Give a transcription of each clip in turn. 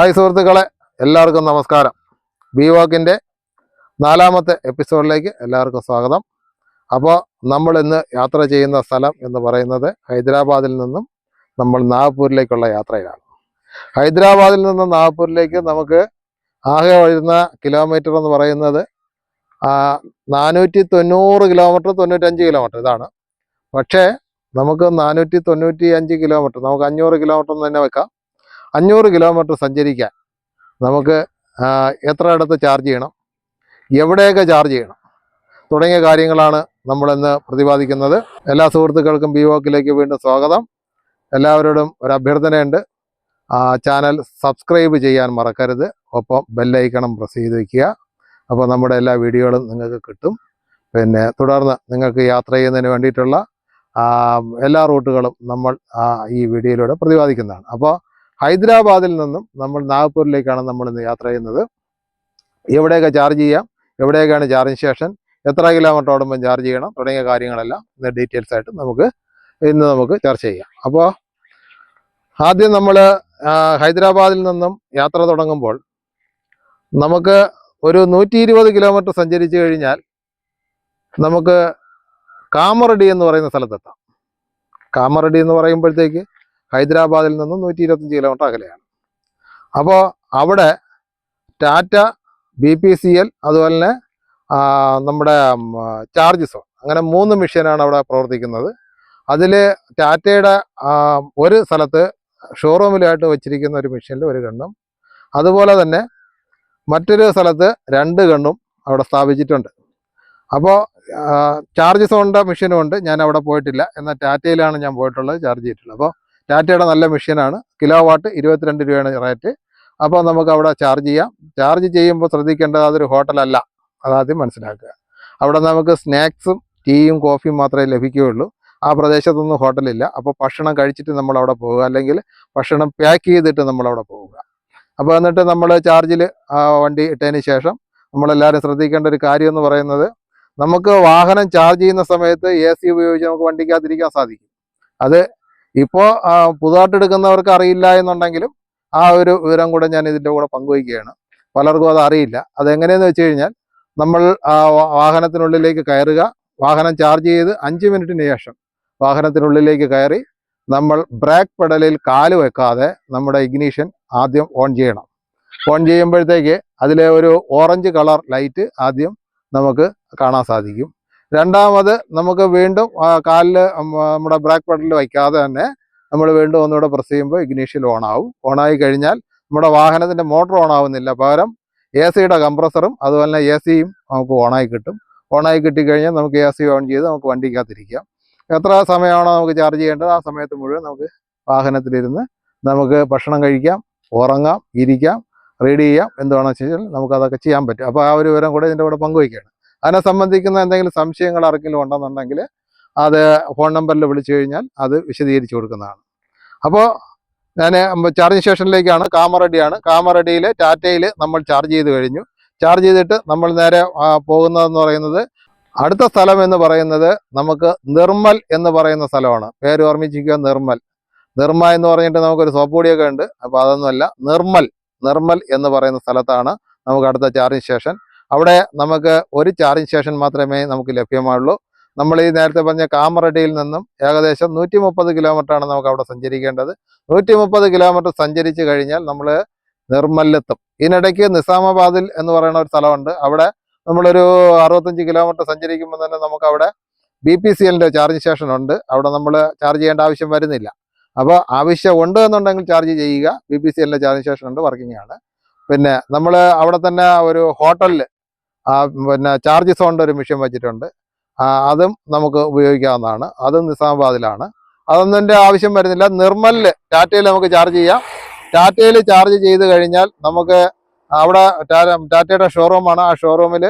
Hi സുഹൃത്തുക്കളെ എല്ലാവർക്കും നമസ്കാരം. ബി വാക്കിന്റെ നാലാമത്തെ എപ്പിസോഡിലേക്ക് എല്ലാവർക്കും സ്വാഗതം. അപ്പോൾ നമ്മൾ ഇന്ന് യാത്ര ചെയ്യുന്ന സ്ഥലം എന്ന് പറയുന്നത് ഹൈദരാബാദിൽ നിന്നും നമ്മൾ നാഗ്പൂരിലേക്കുള്ള യാത്രയിലാണ്. ഹൈദരാബാദിൽ നിന്ന് നാഗ്പൂരിലേക്ക് നമുക്ക് ആകെ വരുന്ന കിലോമീറ്റർ എന്ന് പറയുന്നത് നാനൂറ്റി തൊണ്ണൂറ് കിലോമീറ്റർ തൊണ്ണൂറ്റഞ്ച് കിലോമീറ്റർ ഇതാണ്. പക്ഷേ നമുക്ക് നാനൂറ്റി തൊണ്ണൂറ്റി അഞ്ച് കിലോമീറ്റർ നമുക്ക് അഞ്ഞൂറ് കിലോമീറ്റർ എന്ന് തന്നെ വെക്കാം. അഞ്ഞൂറ് കിലോമീറ്റർ സഞ്ചരിക്കാൻ നമുക്ക് എത്ര ഇടത്ത് ചാർജ് ചെയ്യണം? എവിടെയൊക്കെ ചാർജ് ചെയ്യണം? തുടങ്ങിയ കാര്യങ്ങളാണ് നമ്മളിന്ന് പ്രതിപാദിക്കുന്നത്. എല്ലാ സുഹൃത്തുക്കൾക്കും ബി വോക്കിലേക്ക് വീണ്ടും സ്വാഗതം. എല്ലാവരോടും ഒരു അഭ്യർത്ഥനയുണ്ട്. ചാനൽ സബ്സ്ക്രൈബ് ചെയ്യാൻ മറക്കരുത്. ഒപ്പം ബെല്ലൈക്കണം പ്രസ് ചെയ്ത് വയ്ക്കുക അപ്പോൾ നമ്മുടെ എല്ലാ വീഡിയോകളും നിങ്ങൾക്ക് കിട്ടും. പിന്നെ തുടർന്ന് നിങ്ങൾക്ക് യാത്ര ചെയ്യുന്നതിന് വേണ്ടിയിട്ടുള്ള എല്ലാ റൂട്ടുകളും നമ്മൾ ഈ വീഡിയോയിലൂടെ പ്രതിപാദിക്കുന്നതാണ്. അപ്പോൾ ഹൈദരാബാദിൽ നിന്നും നമ്മൾ നാഗ്പൂരിലേക്കാണ് നമ്മൾ ഇന്ന് യാത്ര ചെയ്യുന്നത്. എവിടെയൊക്കെ ചാർജ് ചെയ്യാം എവിടെയൊക്കെയാണ് ചാർജിങ് സ്റ്റേഷൻ എത്ര കിലോമീറ്റർ ഓടുമ്പോൾ ചാർജ് ചെയ്യണം തുടങ്ങിയ കാര്യങ്ങളെല്ലാം ഇന്ന് ഡീറ്റെയിൽസ് ആയിട്ട് നമുക്ക് ഇന്ന് നമുക്ക് ചർച്ച ചെയ്യാം. അപ്പോൾ ആദ്യം നമ്മൾ ഹൈദരാബാദിൽ നിന്നും യാത്ര തുടങ്ങുമ്പോൾ നമുക്ക് ഒരു നൂറ്റി ഇരുപത് കിലോമീറ്റർ സഞ്ചരിച്ചു കഴിഞ്ഞാൽ നമുക്ക് കാമറടി എന്ന് പറയുന്ന സ്ഥലത്തെത്താം. കാമറടി എന്ന് പറയുമ്പോഴത്തേക്ക് ഹൈദരാബാദിൽ നിന്നും നൂറ്റി ഇരുപത്തഞ്ച് കിലോമീറ്റർ അകലെയാണ്. അപ്പോൾ അവിടെ Tata B P C L അതുപോലെ തന്നെ നമ്മുടെ ചാർജ് സോൺ അങ്ങനെ മൂന്ന് മെഷീനാണ് അവിടെ പ്രവർത്തിക്കുന്നത്. അതിൽ ടാറ്റയുടെ ഒരു സ്ഥലത്ത് ഷോറൂമിലായിട്ട് വെച്ചിരിക്കുന്ന ഒരു മെഷീനിൽ ഒരു ഗണ്ണും അതുപോലെ തന്നെ മറ്റൊരു സ്ഥലത്ത് രണ്ട് കണ്ണും അവിടെ സ്ഥാപിച്ചിട്ടുണ്ട്. അപ്പോൾ ചാർജ് സോണിന്റെ മെഷീനും ഉണ്ട് ഞാൻ അവിടെ പോയിട്ടില്ല. എന്നാൽ ടാറ്റയിലാണ് ഞാൻ പോയിട്ടുള്ളത് ചാർജ് ചെയ്തിട്ടുള്ളത്. അപ്പോൾ ടാറ്റയുടെ നല്ല മെഷീനാണ്. കിലോ വാട്ട് ഇരുപത്തിരണ്ട് രൂപയാണ് റേറ്റ്. അപ്പോൾ നമുക്ക് അവിടെ ചാർജ് ചെയ്യാം. ചാർജ് ചെയ്യുമ്പോൾ ശ്രദ്ധിക്കേണ്ടത് അതൊരു ഹോട്ടലല്ല. അതാദ്യം മനസ്സിലാക്കുക. അവിടെ നമുക്ക് സ്നാക്സും ടീയും കോഫിയും മാത്രമേ ലഭിക്കുകയുള്ളൂ. ആ പ്രദേശത്തൊന്നും ഹോട്ടലില്ല. അപ്പോൾ ഭക്ഷണം കഴിച്ചിട്ട് നമ്മൾ അവിടെ പോവുക. അല്ലെങ്കിൽ ഭക്ഷണം പാക്ക് ചെയ്തിട്ട് നമ്മൾ അവിടെ പോവുക. അപ്പോൾ എന്നിട്ട് നമ്മൾ ചാർജിൽ ആ വണ്ടി ഇട്ടതിന് ശേഷം നമ്മളെല്ലാവരും ശ്രദ്ധിക്കേണ്ട ഒരു കാര്യം എന്ന് പറയുന്നത് നമുക്ക് വാഹനം ചാർജ് ചെയ്യുന്ന സമയത്ത് എ സി ഉപയോഗിച്ച് നമുക്ക് വണ്ടിക്കകത്തിരിക്കാൻ സാധിക്കും. അത് ഇപ്പോൾ പുതുതായിട്ട് എടുക്കുന്നവർക്ക് അറിയില്ല എന്നുണ്ടെങ്കിലും ആ ഒരു വിവരം കൂടെ ഞാൻ ഇതിന്റെ കൂടെ പങ്കുവയ്ക്കുകയാണ്. പലർക്കും അത് അറിയില്ല. അതെങ്ങനെയെന്ന് വെച്ച് കഴിഞ്ഞാൽ നമ്മൾ വാഹനത്തിനുള്ളിലേക്ക് കയറുക വാഹനം ചാർജ് ചെയ്ത് അഞ്ച് മിനിറ്റിന് ശേഷം വാഹനത്തിനുള്ളിലേക്ക് കയറി നമ്മൾ ബ്രേക്ക് പെഡലിൽ കാൽ വെക്കാതെ നമ്മുടെ ഇഗ്നീഷൻ ആദ്യം ഓൺ ചെയ്യണം. ഓൺ ചെയ്യുമ്പോഴത്തേക്ക് അതിലെ ഒരു ഓറഞ്ച് കളർ ലൈറ്റ് ആദ്യം നമുക്ക് കാണാൻ സാധിക്കും. രണ്ടാമത് നമുക്ക് വീണ്ടും കാലിൽ നമ്മുടെ ബ്രാക്ക് പെഡലിൽ വയ്ക്കാതെ തന്നെ നമ്മൾ വീണ്ടും ഒന്നുകൂടെ പ്രസ് ചെയ്യുമ്പോൾ ഇഗ്നീഷ്യൽ ഓൺ ആവും. ഓണായി കഴിഞ്ഞാൽ നമ്മുടെ വാഹനത്തിന്റെ മോട്ടോർ ഓൺ ആവുന്നില്ല. പകരം എ സിയുടെ കംപ്രസറും അതുപോലെ തന്നെ എ സിയും നമുക്ക് ഓണായി കിട്ടും. ഓണായി കിട്ടിക്കഴിഞ്ഞാൽ നമുക്ക് എ സി ഓൺ ചെയ്ത് നമുക്ക് വണ്ടിക്കകത്തിരിക്കാം. എത്ര സമയമാണോ നമുക്ക് ചാർജ് ചെയ്യേണ്ടത്? ആ സമയത്ത് മുഴുവൻ നമുക്ക് വാഹനത്തിലിരുന്ന് നമുക്ക് ഭക്ഷണം കഴിക്കാം ഉറങ്ങാം ഇരിക്കാം റീഡ് ചെയ്യാം. എന്ത് വേണമെന്ന് വെച്ച് കഴിഞ്ഞാൽ നമുക്ക് അതൊക്കെ ചെയ്യാൻ പറ്റും. അപ്പോൾ ആ ഒരു വിവരം കൂടെ ഇതിന്റെ കൂടെ പങ്കുവയ്ക്കുകയാണ്. അതിനെ സംബന്ധിക്കുന്ന എന്തെങ്കിലും സംശയങ്ങൾ ആർക്കെങ്കിലും ഉണ്ടെന്നുണ്ടെങ്കിൽ അത് ഫോൺ നമ്പറിൽ വിളിച്ചു കഴിഞ്ഞാൽ അത് വിശദീകരിച്ചു കൊടുക്കുന്നതാണ്. അപ്പോൾ ഞാൻ ചാർജിങ് സ്റ്റേഷനിലേക്കാണ് കാമറഡിയാണ് കാമറഡിയിൽ ടാറ്റയിൽ നമ്മൾ ചാർജ് ചെയ്ത് കഴിഞ്ഞു. ചാർജ് ചെയ്തിട്ട് നമ്മൾ നേരെ പോകുന്നതെന്ന് പറയുന്നത് അടുത്ത സ്ഥലം എന്ന് പറയുന്നത് നമുക്ക് നിർമ്മൽ എന്ന് പറയുന്ന സ്ഥലമാണ്. പേര് ഓർമ്മിച്ചിരിക്കുക നിർമ്മൽ. നിർമ്മ എന്ന് പറഞ്ഞിട്ട് നമുക്കൊരു സോപ്പ് പൊടിയൊക്കെ ഉണ്ട്. അപ്പോൾ അതൊന്നുമല്ല നിർമ്മൽ. നിർമ്മൽ എന്ന് പറയുന്ന സ്ഥലത്താണ് നമുക്ക് അടുത്ത ചാർജിങ് സ്റ്റേഷൻ അവിടെ നമുക്ക് ഒരു ചാർജിങ് സ്റ്റേഷൻ മാത്രമേ നമുക്ക് ലഭ്യമായുള്ളൂ. നമ്മൾ ഈ നേരത്തെ പറഞ്ഞ കാമറടിയിൽ നിന്നും ഏകദേശം നൂറ്റി മുപ്പത് കിലോമീറ്ററാണ് നമുക്ക് അവിടെ സഞ്ചരിക്കേണ്ടത്. നൂറ്റി മുപ്പത് കിലോമീറ്റർ സഞ്ചരിച്ചു കഴിഞ്ഞാൽ നമ്മൾ നിർമ്മലിലെത്തും. ഇതിനിടയ്ക്ക് നിസാമാബാദിൽ എന്ന് പറയുന്ന ഒരു സ്ഥലമുണ്ട്. അവിടെ നമ്മളൊരു അറുപത്തഞ്ച് കിലോമീറ്റർ സഞ്ചരിക്കുമ്പോൾ തന്നെ നമുക്ക് അവിടെ ബി പി സി എല്ലിന്റെ ചാർജ് സ്റ്റേഷൻ ഉണ്ട്. അവിടെ നമ്മൾ ചാർജ് ചെയ്യേണ്ട ആവശ്യം വരുന്നില്ല. അപ്പോൾ ആവശ്യം ഉണ്ട് എന്നുണ്ടെങ്കിൽ ചാർജ് ചെയ്യുക. ബി പി സി എല്ലിന്റെ ചാർജ് സ്റ്റേഷൻ ഉണ്ട് വർക്കിംഗ് ആണ്. പിന്നെ നമ്മൾ അവിടെ തന്നെ ഒരു ഹോട്ടലിൽ പിന്നെ ചാർജ് സോണിന്റെ ഒരു മെഷീൻ വെച്ചിട്ടുണ്ട്. അതും നമുക്ക് ഉപയോഗിക്കാവുന്നതാണ്. അതും നിസാമാബാദിലാണ്. അതൊന്നും ആവശ്യം വരുന്നില്ല. നിർമ്മലിൽ ടാറ്റയിൽ നമുക്ക് ചാർജ് ചെയ്യാം. ടാറ്റയിൽ ചാർജ് ചെയ്ത് കഴിഞ്ഞാൽ നമുക്ക് അവിടെ ടാറ്റയുടെ ഷോറൂമാണ് ആ ഷോറൂമിൽ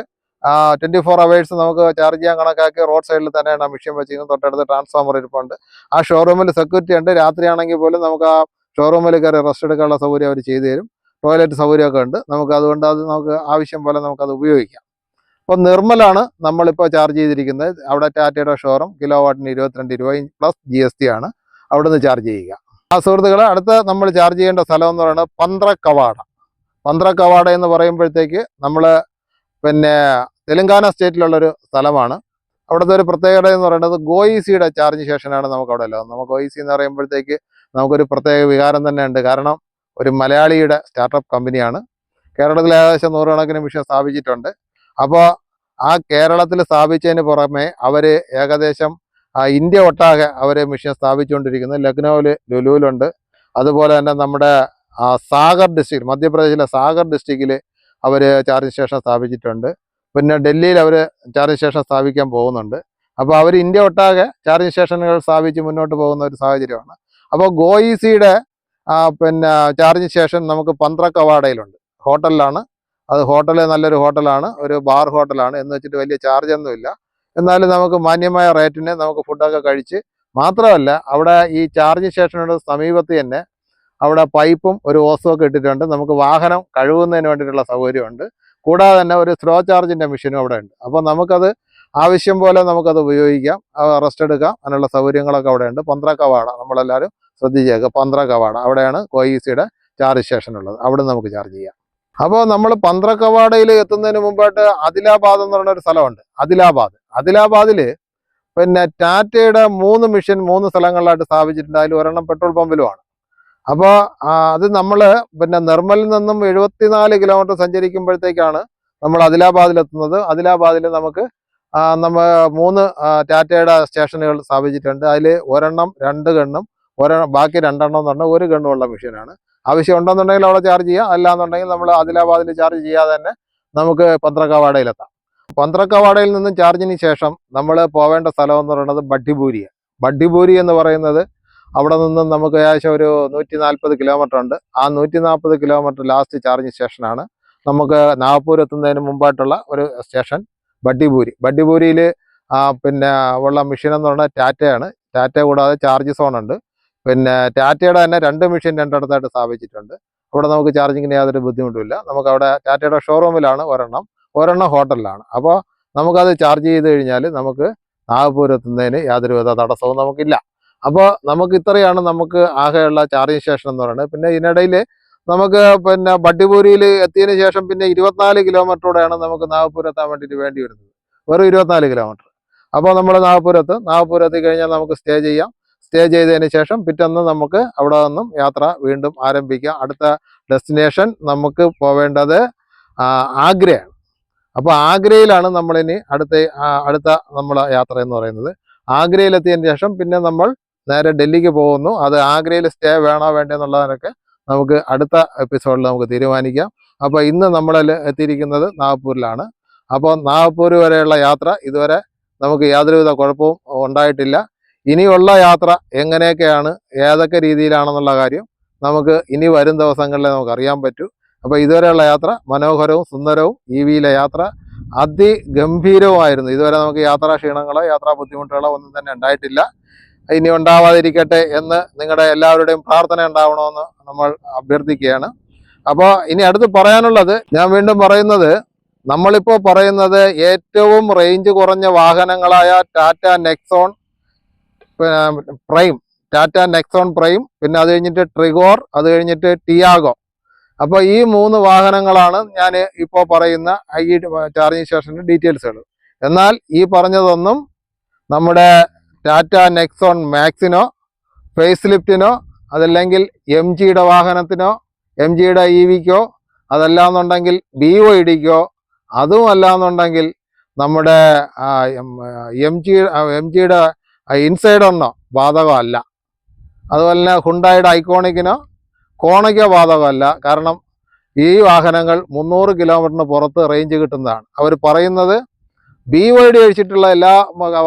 ട്വന്റി ഫോർ അവേഴ്സ് നമുക്ക് ചാർജ് ചെയ്യാൻ കണക്കാക്കി റോഡ് സൈഡിൽ തന്നെയാണ് ആ മെഷീൻ വെച്ചിരിക്കുന്നത്. തൊട്ടടുത്ത് ട്രാൻസ്ഫോമർ ഇരിപ്പുണ്ട്. ആ ഷോറൂമിൽ സെക്യൂരിറ്റി ഉണ്ട്. രാത്രിയാണെങ്കിൽ പോലും നമുക്ക് ആ ഷോറൂമിൽ കയറി റെസ്റ്റ് എടുക്കാനുള്ള സൗകര്യം അവർ ചെയ്തു തരും. ടോയ്ലറ്റ് സൗകര്യമൊക്കെ ഉണ്ട്. നമുക്ക് അതുകൊണ്ട് അത് നമുക്ക് ആവശ്യം പോലെ നമുക്കത് ഉപയോഗിക്കാം. അപ്പോൾ നിർമ്മലാണ് നമ്മളിപ്പോൾ ചാർജ് ചെയ്തിരിക്കുന്നത്. അവിടെ ടാറ്റയുടെ ഷോറൂം കിലോ വാട്ടിന് ഇരുപത്തിരണ്ട് രൂപയും പ്ലസ് ജി എസ് ടി ആണ്. അവിടുന്ന് ചാർജ് ചെയ്യുക. ആ സുഹൃത്തുക്കളെ അടുത്ത നമ്മൾ ചാർജ് ചെയ്യേണ്ട സ്ഥലം എന്ന് പറയുന്നത് പന്ത്രക്കവാട. പന്ത്രക്കവാട എന്ന് പറയുമ്പോഴത്തേക്ക് നമ്മൾ പിന്നെ തെലങ്കാന സ്റ്റേറ്റിലുള്ളൊരു സ്ഥലമാണ്. അവിടുത്തെ ഒരു പ്രത്യേകത എന്ന് പറയുന്നത് ഗോയിസിയുടെ ചാർജ് സ്റ്റേഷനാണ് നമുക്ക് അവിടെ ഉള്ളത്. നമുക്ക് ഗോയിസി എന്ന് പറയുമ്പോഴത്തേക്ക് നമുക്കൊരു പ്രത്യേക വികാരം തന്നെ ഉണ്ട്. കാരണം ഒരു മലയാളിയുടെ സ്റ്റാർട്ടപ്പ് കമ്പനിയാണ് കേരളത്തിൽ ഏകദേശം നൂറുകണക്കിന് മിഷൻ സ്ഥാപിച്ചിട്ടുണ്ട്. അപ്പോൾ ആ കേരളത്തിൽ സ്ഥാപിച്ചതിന് പുറമെ അവർ ഏകദേശം ഇന്ത്യ ഒട്ടാകെ അവർ മിഷൻ സ്ഥാപിച്ചുകൊണ്ടിരിക്കുന്നത് ലക്നൌവിൽ ലുലുവിലുണ്ട്. അതുപോലെ തന്നെ നമ്മുടെ സാഗർ ഡിസ്ട്രിക്റ്റ് മധ്യപ്രദേശിലെ സാഗർ ഡിസ്ട്രിക്റ്റിൽ അവർ ചാർജിങ് സ്റ്റേഷൻ സ്ഥാപിച്ചിട്ടുണ്ട്. പിന്നെ ഡൽഹിയിൽ അവർ ചാർജിങ് സ്റ്റേഷൻ സ്ഥാപിക്കാൻ പോകുന്നുണ്ട്. അപ്പോൾ അവർ ഇന്ത്യ ഒട്ടാകെ ചാർജിങ് സ്റ്റേഷനുകൾ സ്ഥാപിച്ച് മുന്നോട്ട് പോകുന്ന ഒരു സാഹചര്യമാണ്. അപ്പോൾ ഗോയിസിയുടെ പിന്നെ ചാർജിന് ശേഷം നമുക്ക് പന്ത്രക്കവാടയിലുണ്ട് ഹോട്ടലിലാണ്. അത് ഹോട്ടൽ നല്ലൊരു ഹോട്ടലാണ്. ഒരു ബാർ ഹോട്ടലാണ് എന്ന് വെച്ചിട്ട് വലിയ ചാർജ് ഒന്നുമില്ല എന്നാലും നമുക്ക് മാന്യമായ റേറ്റിന് നമുക്ക് ഫുഡൊക്കെ കഴിച്ച് മാത്രമല്ല അവിടെ ഈ ചാർജ് സ്റ്റേഷനോട് സമീപത്ത് തന്നെ അവിടെ പൈപ്പും ഒരു ഓസും ഒക്കെ ഇട്ടിട്ടുണ്ട്. നമുക്ക് വാഹനം കഴുകുന്നതിന് വേണ്ടിയിട്ടുള്ള സൗകര്യമുണ്ട്. കൂടാതെ തന്നെ ഒരു സ്ലോ ചാർജിന്റെ മെഷീനും അവിടെ ഉണ്ട്. അപ്പോൾ നമുക്കത് ആവശ്യം പോലെ നമുക്കത് ഉപയോഗിക്കാം. റെസ്റ്റ് എടുക്കാം. അതിനുള്ള സൗകര്യങ്ങളൊക്കെ അവിടെ ഉണ്ട്. പന്ത്രക്കവാട നമ്മളെല്ലാവരും ശ്രദ്ധിച്ചേക്കുക പന്ത്ര കവാട അവിടെയാണ് കോയിസിയുടെ ചാർജ് സ്റ്റേഷൻ ഉള്ളത്. അവിടെ നമുക്ക് ചാർജ് ചെയ്യാം. അപ്പോൾ നമ്മൾ പന്ത്ര കവാടയിൽ എത്തുന്നതിന് മുമ്പായിട്ട് ആദിലാബാദ് എന്ന് പറയുന്ന ഒരു സ്ഥലമുണ്ട്. ആദിലാബാദ്. ആദിലാബാദിൽ പിന്നെ ടാറ്റയുടെ മൂന്ന് മിഷൻ മൂന്ന് സ്ഥലങ്ങളിലായിട്ട് സ്ഥാപിച്ചിട്ടുണ്ട്. അതിൽ ഒരെണ്ണം പെട്രോൾ പമ്പിലുമാണ്. അപ്പോൾ അത് നമ്മൾ പിന്നെ നിർമ്മലിൽ നിന്നും എഴുപത്തിനാല് കിലോമീറ്റർ സഞ്ചരിക്കുമ്പോഴത്തേക്കാണ് നമ്മൾ ആദിലാബാദിൽ എത്തുന്നത്. ആദിലാബാദിൽ നമുക്ക് നമ്മൾ മൂന്ന് ടാറ്റയുടെ സ്റ്റേഷനുകൾ സ്ഥാപിച്ചിട്ടുണ്ട്. അതിൽ ഒരെണ്ണം രണ്ട് ഗണ്ണും ഒരെണ്ണം ബാക്കി രണ്ടെണ്ണം എന്ന് പറഞ്ഞാൽ ഒരു ഗണ്ണുള്ള മെഷീനാണ്. ആവശ്യം ഉണ്ടെന്നുണ്ടെങ്കിൽ അവിടെ ചാർജ് ചെയ്യാം. അല്ലാന്നുണ്ടെങ്കിൽ നമ്മൾ ആദിലാബാദിൽ ചാർജ് ചെയ്യാതെ തന്നെ നമുക്ക് പന്ത്രക്കവാടയിലെത്താം. പന്ത്രക്കവാടയിൽ നിന്നും ചാർജിന് ശേഷം നമ്മൾ പോവേണ്ട സ്ഥലം എന്ന് പറയുന്നത് ബഡ്ഡിപൂരിയ ബഡ്ഡിപൂരി എന്ന് പറയുന്നത് അവിടെ നിന്നും നമുക്ക് ഏകദേശം ഒരു നൂറ്റി നാൽപ്പത് കിലോമീറ്റർ ഉണ്ട്. ആ നൂറ്റി നാൽപ്പത് കിലോമീറ്റർ ലാസ്റ്റ് ചാർജിങ് സ്റ്റേഷനാണ് നമുക്ക് നാഗ്പൂർ എത്തുന്നതിന് മുമ്പായിട്ടുള്ള ഒരു സ്റ്റേഷൻ ബഡ്ഡിപൂരി. ബഡ്ഡിപൂരിയിൽ പിന്നെ ഉള്ള മെഷീൻ എന്ന് പറഞ്ഞാൽ ടാറ്റയാണ്. ടാറ്റ കൂടാതെ ചാർജ് സോൺ ഉണ്ട്. പിന്നെ ടാറ്റയുടെ തന്നെ രണ്ട് മെഷീൻ രണ്ടിടത്തായിട്ട് സ്ഥാപിച്ചിട്ടുണ്ട്. അവിടെ നമുക്ക് ചാർജിങ്ങിന് യാതൊരു ബുദ്ധിമുട്ടുമില്ല നമുക്ക് അവിടെ ടാറ്റയുടെ ഷോറൂമിലാണ് ഒരെണ്ണം. ഒരെണ്ണം ഹോട്ടലിലാണ്. അപ്പോൾ നമുക്കത് ചാർജ് ചെയ്ത് കഴിഞ്ഞാൽ നമുക്ക് നാഗപൂർ എത്തുന്നതിന് യാതൊരുവിധ തടസ്സവും നമുക്കില്ല. അപ്പോൾ നമുക്ക് ഇത്രയാണ് നമുക്ക് ആകെയുള്ള ചാർജിങ് സ്റ്റേഷൻ എന്ന് പറയുന്നത്. പിന്നെ ഇതിനിടയിൽ നമുക്ക് പിന്നെ ബഡ്ഡിപൂരിയിൽ എത്തിയതിന് ശേഷം പിന്നെ ഇരുപത്തിനാല് കിലോമീറ്ററോടെയാണ് നമുക്ക് നാഗപൂർ എത്താൻ വേണ്ടിയിട്ട് വേണ്ടി വരുന്നത്. വെറും ഇരുപത്തിനാല് കിലോമീറ്റർ. അപ്പോൾ നമ്മൾ നാഗപൂർ എത്തി കഴിഞ്ഞാൽ നമുക്ക് സ്റ്റേ ചെയ്യാം. സ്റ്റേ ചെയ്തതിന് ശേഷം പിറ്റന്ന് നമുക്ക് അവിടെ നിന്നും യാത്ര വീണ്ടും ആരംഭിക്കാം. അടുത്ത ഡെസ്റ്റിനേഷൻ നമുക്ക് പോവേണ്ടത് ആഗ്രയാണ്. അപ്പോൾ ആഗ്രയിലാണ് നമ്മളിനി അടുത്ത അടുത്ത നമ്മളെ യാത്ര എന്ന് പറയുന്നത്. ആഗ്രയിലെത്തിയതിന് ശേഷം പിന്നെ നമ്മൾ നേരെ ഡൽഹിക്ക് പോകുന്നു. അത് ആഗ്രയിൽ സ്റ്റേ വേണോ വേണ്ടെന്നുള്ളതിനൊക്കെ നമുക്ക് അടുത്ത എപ്പിസോഡിൽ നമുക്ക് തീരുമാനിക്കാം. അപ്പോൾ ഇന്ന് നമ്മൾ എത്തിയിരിക്കുന്നത് നാഗ്പൂരിലാണ്. അപ്പോൾ നാഗ്പൂർ വരെയുള്ള യാത്ര ഇതുവരെ നമുക്ക് യാതൊരുവിധ കുഴപ്പവും ഉണ്ടായിട്ടില്ല. ഇനിയുള്ള യാത്ര എങ്ങനെയൊക്കെയാണ് ഏതൊക്കെ രീതിയിലാണെന്നുള്ള കാര്യം നമുക്ക് ഇനി വരും ദിവസങ്ങളിൽ നമുക്ക് അറിയാൻ പറ്റൂ. അപ്പോൾ ഇതുവരെയുള്ള യാത്ര മനോഹരവും സുന്ദരവും ഇ വിയിലെ യാത്ര അതിഗംഭീരവുമായിരുന്നു. ഇതുവരെ നമുക്ക് യാത്രാ ക്ഷീണങ്ങളോ യാത്രാ ബുദ്ധിമുട്ടുകളോ ഒന്നും തന്നെ ഉണ്ടായിട്ടില്ല. ഇനി ഉണ്ടാവാതിരിക്കട്ടെ എന്ന് നിങ്ങളുടെ എല്ലാവരുടെയും പ്രാർത്ഥന ഉണ്ടാവണമെന്ന് നമ്മൾ അഭ്യർത്ഥിക്കുകയാണ്. അപ്പോൾ ഇനി അടുത്ത് പറയാനുള്ളത് ഞാൻ വീണ്ടും പറയുന്നത് നമ്മളിപ്പോൾ പറയുന്നത് ഏറ്റവും റേഞ്ച് കുറഞ്ഞ വാഹനങ്ങളായ Tata Nexon prime Tata Nexon prime പിന്നെ അത് കഴിഞ്ഞിട്ട് ട്രിഗോർ അത് കഴിഞ്ഞിട്ട് ടിയാഗോ. അപ്പോൾ ഈ മൂന്ന് വാഹനങ്ങളാണ് ഞാൻ ഇപ്പോൾ പറയുന്ന ഐ ചാർജിങ് സ്റ്റേഷന്റെ ഡീറ്റെയിൽസുകൾ എന്നാൽ ഈ പറഞ്ഞതൊന്നും നമ്മുടെ ടാറ്റ നെക്സോൺ മാക്സിനോ ഫേസ് ലിഫ്റ്റിനോ അതല്ലെങ്കിൽ എം ജിയുടെ വാഹനത്തിനോ എം ജിയുടെ ഇ വിക്കോ അതല്ലാന്നുണ്ടെങ്കിൽ ബി ഒ ഇടിക്കോ അതും അല്ലാന്നുണ്ടെങ്കിൽ നമ്മുടെ എം ജി എം ജിയുടെ ഇൻസൈഡറിനോ ബാധകമല്ല. അതുപോലെ തന്നെ ഹുണ്ടായുടെ ഐക്കോണിക്കിനോ കോണയ്ക്കോ ബാധകമല്ല. കാരണം ഈ വാഹനങ്ങൾ മുന്നൂറ് കിലോമീറ്ററിന് പുറത്ത് റേഞ്ച് കിട്ടുന്നതാണ്. അവർ പറയുന്നത് ബി വൈ ഡി അഴിച്ചിട്ടുള്ള എല്ലാ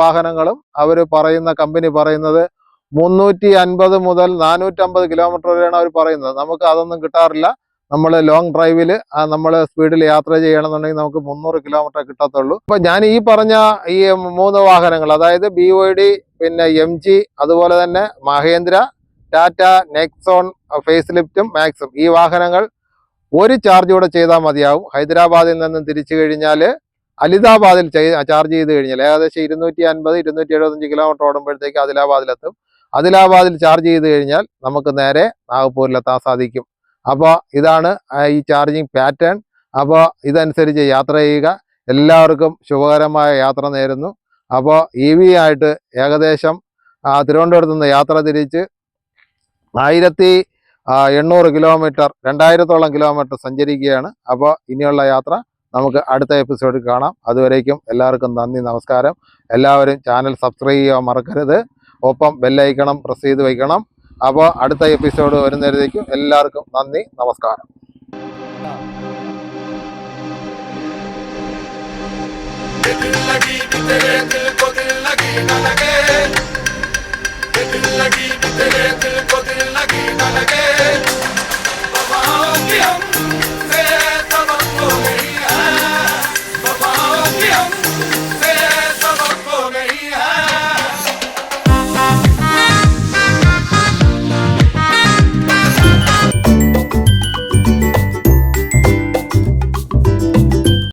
വാഹനങ്ങളും അവർ പറയുന്ന കമ്പനി പറയുന്നത് മുന്നൂറ്റി അൻപത് മുതൽ നാനൂറ്റമ്പത് കിലോമീറ്റർ വരെയാണ് അവർ പറയുന്നത്. നമുക്ക് അതൊന്നും കിട്ടാറില്ല. നമ്മൾ ലോങ് ഡ്രൈവിൽ നമ്മൾ സ്പീഡിൽ യാത്ര ചെയ്യണമെന്നുണ്ടെങ്കിൽ നമുക്ക് മുന്നൂറ് കിലോമീറ്റർ കിട്ടത്തുള്ളൂ. അപ്പം ഞാൻ ഈ പറഞ്ഞ ഈ മൂന്ന് വാഹനങ്ങൾ അതായത് ബി വൈ ഡി പിന്നെ എം ജി അതുപോലെ തന്നെ മഹേന്ദ്ര ടാറ്റ നെക്സോൺ ഫേസ് ലിഫ്റ്റും മാക്സും. ഈ വാഹനങ്ങൾ ഒരു ചാർജ് കൂടെ ചെയ്താൽ മതിയാവും. ഹൈദരാബാദിൽ നിന്നും തിരിച്ചു കഴിഞ്ഞാൽ അലിദാബാദിൽ ചാർജ് ചെയ്ത് കഴിഞ്ഞാൽ ഏകദേശം ഇരുന്നൂറ്റി അൻപത് ഇരുന്നൂറ്റി എഴുപത്തഞ്ച് കിലോമീറ്റർ ഓടുമ്പോഴത്തേക്ക് അതിലാബാദിലെത്തും അതിലാബാദിൽ ചാർജ് ചെയ്ത് കഴിഞ്ഞാൽ നമുക്ക് നേരെ നാഗ്പൂരിലെത്താൻ സാധിക്കും. അപ്പോൾ ഇതാണ് ഈ ചാർജിങ് പാറ്റേൺ അപ്പോൾ ഇതനുസരിച്ച് യാത്ര ചെയ്യുക. എല്ലാവർക്കും ശുഭകരമായ യാത്ര നേരുന്നു. അപ്പോൾ ഇ വി ആയിട്ട് ഏകദേശം ആ, തിരുവനന്തപുരത്ത് നിന്ന് യാത്ര തിരിച്ച് ആയിരത്തി ആ, എണ്ണൂറ് കിലോമീറ്റർ രണ്ടായിരത്തോളം കിലോമീറ്റർ സഞ്ചരിക്കുകയാണ് അപ്പോൾ ഇനിയുള്ള യാത്ര നമുക്ക് അടുത്ത എപ്പിസോഡിൽ കാണാം അതുവരേക്കും എല്ലാവർക്കും നന്ദി നമസ്കാരം എല്ലാവരും ചാനൽ സബ്സ്ക്രൈബ് ചെയ്യാൻ മറക്കരുത് ഒപ്പം ബെല്ലൈക്കണം പ്രസ് ചെയ്ത് വയ്ക്കണം അപ്പോൾ അടുത്ത എപ്പിസോഡ് വരുന്നതിലേക്കും എല്ലാവർക്കും നന്ദി നമസ്കാരം दिल लगी कि तेरे ನನಗೆ ತಿಲ್ಲಗಿ ಬಿದ್ದರೆ ತಿಳ್ಕೋದಿಲ್ಲ